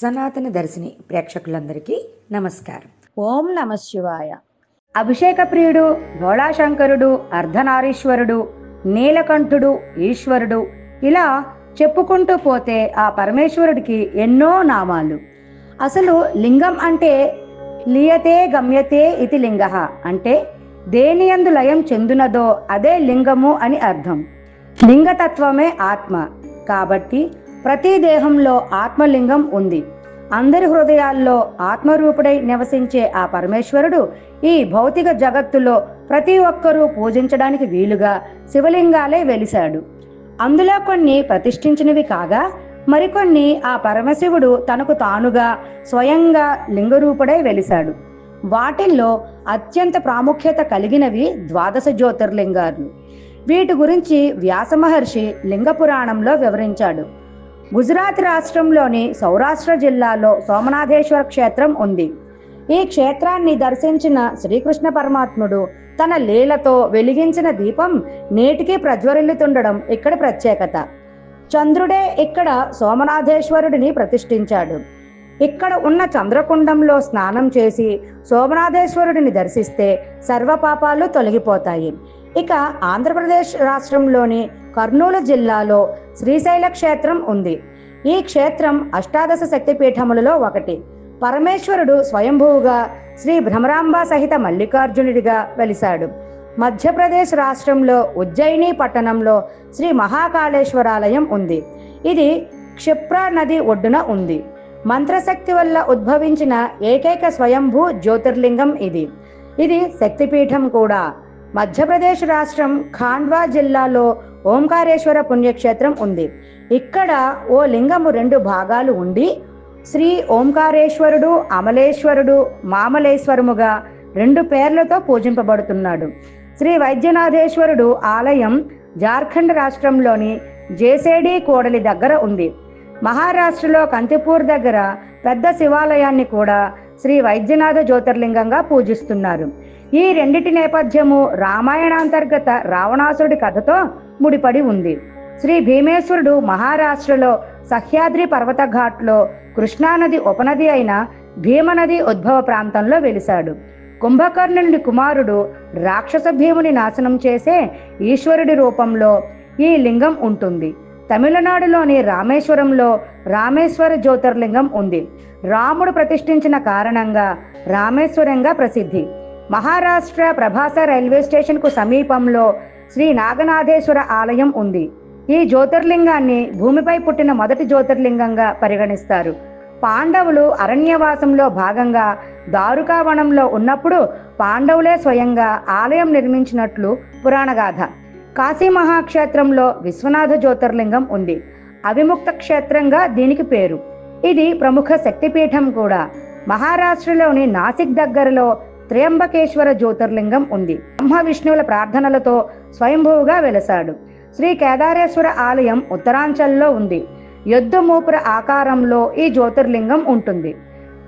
సనాతన దర్శిని ప్రేక్షకులందరికీ నమస్కారం. ఓం నమ శివాయ. అభిషేక ప్రియుడు భోళాశంకరుడు అర్ధనారీశ్వరుడు నీలకంఠుడు ఈశ్వరుడు ఇలా చెప్పుకుంటూ పోతే ఆ పరమేశ్వరుడికి ఎన్నో నామాలు. అసలు లింగం అంటే లియతే గమ్యతే ఇది లింగ అంటే దేనియందు లయం చెందునదో అదే లింగము అని అర్థం. లింగతత్వమే ఆత్మ. కాబట్టి ప్రతి దేహంలో ఆత్మలింగం ఉంది. అందరి హృదయాల్లో ఆత్మరూపుడై నివసించే ఆ పరమేశ్వరుడు ఈ భౌతిక జగత్తులో ప్రతి ఒక్కరూ పూజించడానికి వీలుగా శివలింగాలే వెలిశాడు. అందులో కొన్ని ప్రతిష్ఠించినవి కాగా మరికొన్ని ఆ పరమశివుడు తనకు తానుగా స్వయంగా లింగరూపుడై వెలిశాడు. వాటిల్లో అత్యంత ప్రాముఖ్యత కలిగినవి ద్వాదశ జ్యోతిర్లింగాలు. వీటి గురించి వ్యాస మహర్షి లింగ పురాణంలో వివరించాడు. గుజరాత్ రాష్ట్రంలోని సౌరాష్ట్ర జిల్లాలో సోమనాథేశ్వర క్షేత్రం ఉంది. ఈ క్షేత్రాన్ని దర్శించిన శ్రీకృష్ణ పరమాత్ముడు తన లీలతో వెలిగించిన దీపం నేటికి ప్రజ్వరిల్లుతుండడం ఇక్కడ ప్రత్యేకత. చంద్రుడే ఇక్కడ సోమనాథేశ్వరుడిని ప్రతిష్ఠించాడు. ఇక్కడ ఉన్న చంద్రకుండంలో స్నానం చేసి సోమనాథేశ్వరుడిని దర్శిస్తే సర్వపాపాలు తొలగిపోతాయి. ఇక ఆంధ్రప్రదేశ్ రాష్ట్రంలోని కర్నూలు జిల్లాలో శ్రీశైల క్షేత్రం ఉంది. ఈ క్షేత్రం అష్టాదశ శక్తిపీఠములలో ఒకటి. పరమేశ్వరుడు స్వయంభూగా శ్రీ భ్రమరాంబ సహిత మల్లికార్జునుడిగా వెలిశాడు. మధ్యప్రదేశ్ రాష్ట్రంలో ఉజ్జయిని పట్టణంలో శ్రీ మహాకాళేశ్వరాలయం ఉంది. ఇది క్షిప్రా నది ఒడ్డున ఉంది. మంత్రశక్తి వల్ల ఉద్భవించిన ఏకైక స్వయంభూ జ్యోతిర్లింగం ఇది. ఇది శక్తిపీఠం కూడా. మధ్యప్రదేశ్ రాష్ట్రం ఖాండ్వా జిల్లాలో ఓంకారేశ్వర పుణ్యక్షేత్రం ఉంది. ఇక్కడ ఓ లింగము రెండు భాగాలు ఉండి శ్రీ ఓంకారేశ్వరుడు అమలేశ్వరుడు మామలేశ్వరముగా రెండు పేర్లతో పూజింపబడుతున్నాడు. శ్రీ వైద్యనాథేశ్వరుడు ఆలయం జార్ఖండ్ రాష్ట్రంలోని జేసేడి కోడలి దగ్గర ఉంది. మహారాష్ట్రలో కంతిపూర్ దగ్గర పెద్ద శివాలయాన్ని కూడా శ్రీ వైద్యనాథ జ్యోతిర్లింగంగా పూజిస్తున్నారు. ఈ రెండిటి నేపథ్యము రామాయణాంతర్గత రావణాసురుడి కథతో ముడిపడి ఉంది. శ్రీ భీమేశ్వరుడు మహారాష్ట్రలో సహ్యాద్రి పర్వత ఘాట్లో కృష్ణానది ఉపనది అయిన భీమనది ఉద్భవ ప్రాంతంలో వెలిశాడు. కుంభకర్ణుని కుమారుడు రాక్షస భీముని నాశనం చేసే ఈశ్వరుడి రూపంలో ఈ లింగం ఉంటుంది. తమిళనాడులోని రామేశ్వరంలో రామేశ్వర జ్యోతిర్లింగం ఉంది. రాముడు ప్రతిష్ఠించిన కారణంగా రామేశ్వరంగా ప్రసిద్ధి. మహారాష్ట్ర ప్రభాస రైల్వే స్టేషన్కు సమీపంలో శ్రీ నాగనాథేశ్వర ఆలయం ఉంది. ఈ జ్యోతిర్లింగాన్ని భూమిపై పుట్టిన మొదటి జ్యోతిర్లింగంగా పరిగణిస్తారు. పాండవులు అరణ్యవాసంలో భాగంగా దారుకావనంలో ఉన్నప్పుడు పాండవులే స్వయంగా ఆలయం నిర్మించినట్లు పురాణగాథ కాశీ మహాక్షేత్రంలో విశ్వనాథ జ్యోతిర్లింగం ఉంది. అవిముక్త క్షేత్రంగా దీనికి పేరు. ఇది ప్రముఖ శక్తిపీఠం కూడా. మహారాష్ట్రలోని నాసిక్ దగ్గరలో త్రయంబకేశ్వర జ్యోతిర్లింగం ఉంది. బ్రహ్మ విష్ణువుల ప్రార్థనలతో స్వయంభువుగా వెలసాడు. శ్రీ కేదారేశ్వర ఆలయం ఉత్తరాంచల్లో ఉంది. యుద్ధమూపుర మూపుర ఆకారంలో ఈ జ్యోతిర్లింగం ఉంటుంది.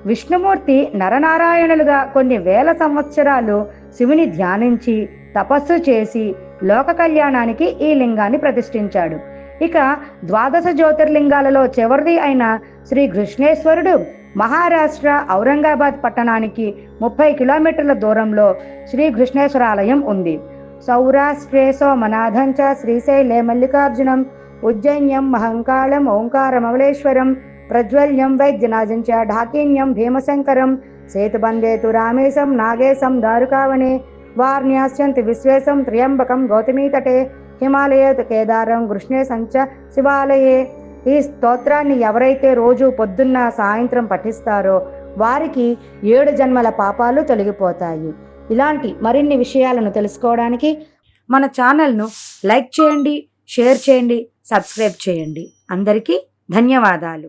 విష్ణుమూర్తి నరనారాయణులుగా కొన్ని వేల సంవత్సరాలు శివుని ధ్యానించి తపస్సు చేసి లోక కళ్యాణానికి ఈ లింగాన్ని ప్రతిష్ఠించాడు. ఇక ద్వాదశ జ్యోతిర్లింగాలలో చివరిది అయిన శ్రీ కృష్ణేశ్వరుడు మహారాష్ట్ర ఔరంగాబాద్ పట్టణానికి ముప్పై కిలోమీటర్ల దూరంలో శ్రీ కృష్ణేశ్వరాలయం ఉంది. సౌరాష్ట్రే సోమనాథం శ్రీశైలే మల్లికార్జునం ఉజ్జయిన్యం మహంకాళం ఓంకారమవలేశ్వరం ప్రజ్వల్యం వైద్యనాథం చ ఢాకిన్యం భీమశంకరం సేతుబందేతు రామేశం నాగేశం దారుకావనే వార్ణ్యాస్యంతి విశ్వేశం త్ర్యంబకం గౌతమీతటే హిమాలయేత్ కేదారం కృష్ణే సంచ శివాలయే. ఈ స్తోత్రాన్ని ఎవరైతే రోజు పొద్దున్న సాయంత్రం పఠిస్తారో వారికి ఏడు జన్మల పాపాలు తొలగిపోతాయి. ఇలాంటి మరిన్ని విషయాలను తెలుసుకోవడానికి మన ఛానల్ను లైక్ చేయండి షేర్ చేయండి సబ్స్క్రైబ్ చేయండి. అందరికీ ధన్యవాదాలు.